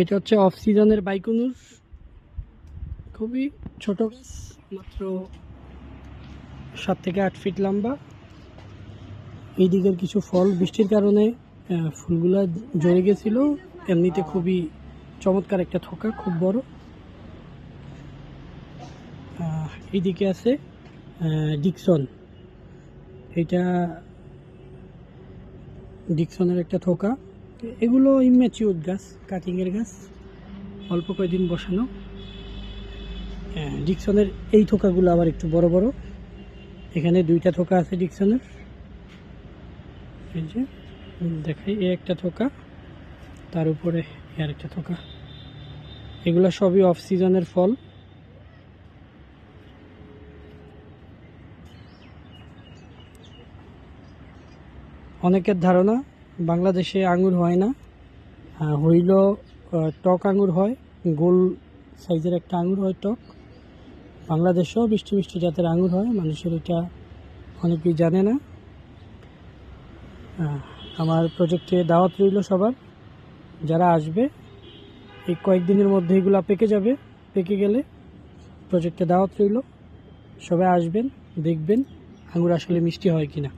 এটা হচ্ছে অফ সিজনের বাইকুনুর খুবই ছোট গাছ, মাত্র সাত থেকে আট ফিট লম্বা। এই দিকের কিছু ফল, বৃষ্টির কারণে ফুলগুলা ঝরে গেছিল। এমনিতে খুবই চমৎকার একটা থোকা, খুব বড়। এইদিকে আছে ডিকসন। এটা ডিকসনের একটা থোকা। এগুলো ইম্যাচিউর গাছ কাটিংয়ের গাছ। অল্প কয়েকদিন বসানো। হ্যাঁ, ডিকসনের এই থোকাগুলো আবার একটু বড় বড়। এখানে দুইটা থোকা আছে ডিকসনের এই যে দেখাই এ একটা থোকা তার উপরে আর একটা থোকা। এগুলো সবই অফ সিজনের ফল। অনেকের ধারণা বাংলাদেশে আঙুর হয় না। হইল টক আঙ্গুর হয়, গোল সাইজের একটা আঙুর হয় টক। বাংলাদেশেও মিষ্টি মিষ্টি জাতের আঙুর হয়, মানুষের এটা অনেকেই জানে না। আমার প্রজেক্টে দাওয়াত রইল সবার। যারা আসবে, এই কয়েকদিনের মধ্যে এগুলো পেকে যাবে, পেকে গেলে প্রজেক্টে দাওয়াত রইল। সবাই আসবেন, দেখবেন আঙ্গুর আসলে মিষ্টি হয় কিনা।